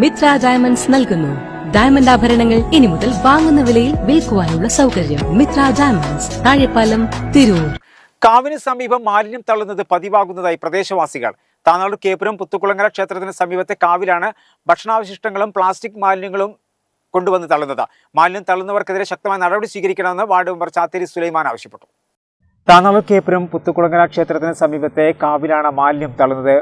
Mitra diamonds നൽകുന്നു. Diamond ആഭരണങ്ങൾ ഇനി മുതൽ വാങ്ങുന്ന വിലയിൽ വിൽക്കുവാനുള്ള സൗകര്യം മിത്ര ഡയമണ്ട്സ് താഴെപ്പാലം തിരൂർ. കാവിന് സമീപം മാലിന്യം തള്ളുന്നത് പതിവാകുന്നതായി പ്രദേശവാസികൾ. താനാട് കേപ്പുരം പുത്തുക്കുളങ്ങര ക്ഷേത്രത്തിന് സമീപത്തെ കാവിലാണ് ഭക്ഷണാവശിഷ്ടങ്ങളും പ്ലാസ്റ്റിക് മാലിന്യങ്ങളും കൊണ്ടുവന്ന് തള്ളുന്നത്. മാലിന്യം തള്ളുന്നവർക്കെതിരെ ശക്തമായ നടപടി സ്വീകരിക്കണമെന്ന് വാർഡ് മെമ്പർ ചാത്തേരി സുലൈമാൻ ആവശ്യപ്പെട്ടു. താനാളൂർ കേപ്പുരം പുത്തുക്കുളങ്ങര ക്ഷേത്രത്തിന് സമീപത്തെ കാവിലാണ് മാലിന്യം തള്ളുന്നത്.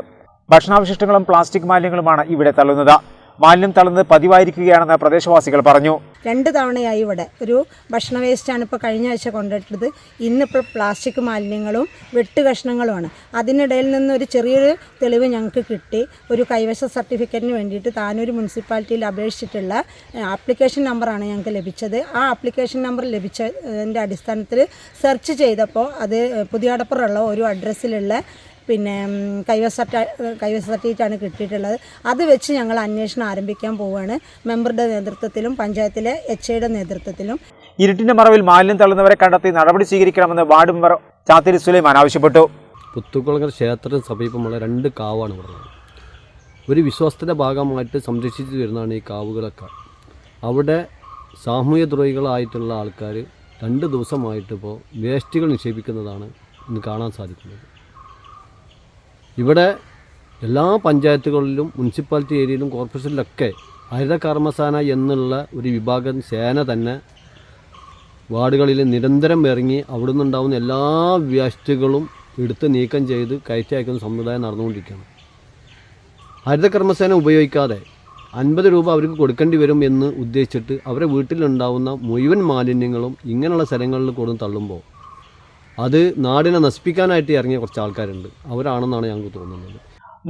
ഭക്ഷണാവശിഷ്ടങ്ങളും പ്ലാസ്റ്റിക് മാലിന്യങ്ങളുമാണ് ഇവിടെ തള്ളുന്നത്. മാലിന്യം തള്ളുന്നത് പതിവായിരിക്കുകയാണെന്ന് പ്രദേശവാസികൾ പറഞ്ഞു. രണ്ട് തവണയായി ഇവിടെ ഒരു ഭക്ഷണ വേസ്റ്റാണ് ഇപ്പോൾ കഴിഞ്ഞ ആഴ്ച കൊണ്ടിട്ടത് ഇന്നിപ്പോൾ പ്ലാസ്റ്റിക് മാലിന്യങ്ങളും വെട്ട് കഷ്ണങ്ങളുമാണ്. അതിനിടയിൽ നിന്ന് ഒരു ചെറിയൊരു തെളിവ് ഞങ്ങൾക്ക് കിട്ടി. ഒരു കൈവശ സർട്ടിഫിക്കറ്റിന് വേണ്ടിയിട്ട് താനൊരു മുനിസിപ്പാലിറ്റിയിൽ അപേക്ഷിച്ചിട്ടുള്ള ആപ്ലിക്കേഷൻ നമ്പറാണ് ഞങ്ങൾക്ക് ലഭിച്ചത്. ആ ആപ്ലിക്കേഷൻ നമ്പർ ലഭിച്ചതിന്റെ അടിസ്ഥാനത്തിൽ സെർച്ച് ചെയ്തപ്പോൾ അത് പുതിയടപ്പുറമുള്ള ഒരു അഡ്രസ്സിലുള്ള പിന്നെ കൈവശ കൈവശ സർട്ടിഫിക്കറ്റാണ് കിട്ടിയിട്ടുള്ളത്. അത് വെച്ച് ഞങ്ങൾ അന്വേഷണം ആരംഭിക്കാൻ പോവുകയാണ് മെമ്പറുടെ നേതൃത്വത്തിലും പഞ്ചായത്തിലെ എച്ച് ഐയുടെ നേതൃത്വത്തിലും. ഇരുട്ടിന്റെ മറവിൽ മാലിന്യം തള്ളുന്നവരെ കണ്ടെത്തി നടപടി സ്വീകരിക്കണമെന്ന് വാർഡ് മെമ്പർ ചാത്തിരി സുലൈമാൻ ആവശ്യപ്പെട്ടു. പുത്തുക്കുളങ്ങര ക്ഷേത്രത്തിന് സമീപമുള്ള രണ്ട് കാവാണ് ഇവിടെ ഒരു വിശ്വാസത്തിന്റെ ഭാഗമായിട്ട് സംരക്ഷിച്ചു വരുന്നതാണ് ഈ കാവുകളൊക്കെ. അവിടെ സാമൂഹ്യ ദ്രോഹികളായിട്ടുള്ള ആൾക്കാർ രണ്ട് ദിവസമായിട്ടിപ്പോൾ വേസ്റ്റുകൾ നിക്ഷേപിക്കുന്നതാണ് ഇന്ന് കാണാൻ സാധിക്കുന്നത്. ഇവിടെ എല്ലാ പഞ്ചായത്തുകളിലും മുനിസിപ്പാലിറ്റി ഏരിയയിലും കോർപ്പറേഷനിലൊക്കെ ഹരിത കർമ്മസേന എന്നുള്ള ഒരു വിഭാഗം സേന തന്നെ വാർഡുകളിൽ നിരന്തരം ഇറങ്ങി അവിടെ നിന്നുണ്ടാവുന്ന എല്ലാ വേസ്റ്റുകളും എടുത്ത് നീക്കം ചെയ്ത് കയറ്റി അയക്കുന്ന സമ്പ്രദായം നടന്നുകൊണ്ടിരിക്കുകയാണ്. ഹരിത കർമ്മസേന ഉപയോഗിക്കാതെ അൻപത് രൂപ അവർക്ക് കൊടുക്കേണ്ടി വരും എന്ന് ഉദ്ദേശിച്ചിട്ട് അവരെ വീട്ടിലുണ്ടാവുന്ന മുഴുവൻ മാലിന്യങ്ങളും ഇങ്ങനെയുള്ള സ്ഥലങ്ങളിൽ കൊടുന്ന് തള്ളുമ്പോൾ അത് നാടിനെ നശിപ്പിക്കാനായിട്ട് ഇറങ്ങിയ കുറച്ച് ആൾക്കാരുണ്ട്. അവരാണെന്നാണ് ഞങ്ങൾക്ക് തോന്നുന്നത്.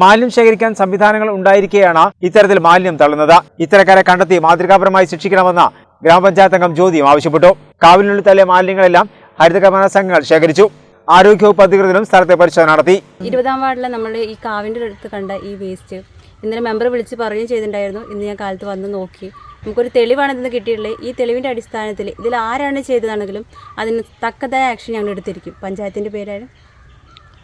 മാലിന്യം ശേഖരിക്കാൻ സംവിധാനങ്ങൾ ഉണ്ടായിരിക്കെയാണ് ഇത്തരത്തിൽ മാലിന്യം തള്ളുന്നത്. ഇത്തരക്കാരെ കണ്ടെത്തി മാതൃകാപരമായി ശിക്ഷിക്കണമെന്ന് ഗ്രാമപഞ്ചായത്ത് അംഗം ജ്യോതിയും ആവശ്യപ്പെട്ടു. കാവിലിനുള്ളിൽ തള്ളിയ മാലിന്യങ്ങളെല്ലാം ഹരിതകർമ്മ സംഘങ്ങൾ ശേഖരിച്ചു. ആരോഗ്യവകുപ്പ് അധികൃതരും സ്ഥലത്തെ പരിശോധന നടത്തി. ഇരുപതാം വാർഡിലെ നമ്മൾ ഈ കാവിന്റെ അടുത്ത് കണ്ട ഈ വേസ്റ്റ് ഇന്നലെ മെമ്പർ വിളിച്ച് പറയുകയും ചെയ്തിട്ടുണ്ടായിരുന്നു. ഇന്ന് ഞാൻ കാലത്ത് വന്ന് നോക്കി. നമുക്കൊരു തെളിവാണ് ഇതിന് കിട്ടിയിട്ടുള്ളത്. ഈ തെളിവിന്റെ അടിസ്ഥാനത്തിൽ ഇതിൽ ആരാണ് ചെയ്തതാണെങ്കിലും അതിന് തക്കതായ ആക്ഷൻ ഞങ്ങൾ എടുത്തിരിക്കും. പഞ്ചായത്തിന്റെ പേരായാലും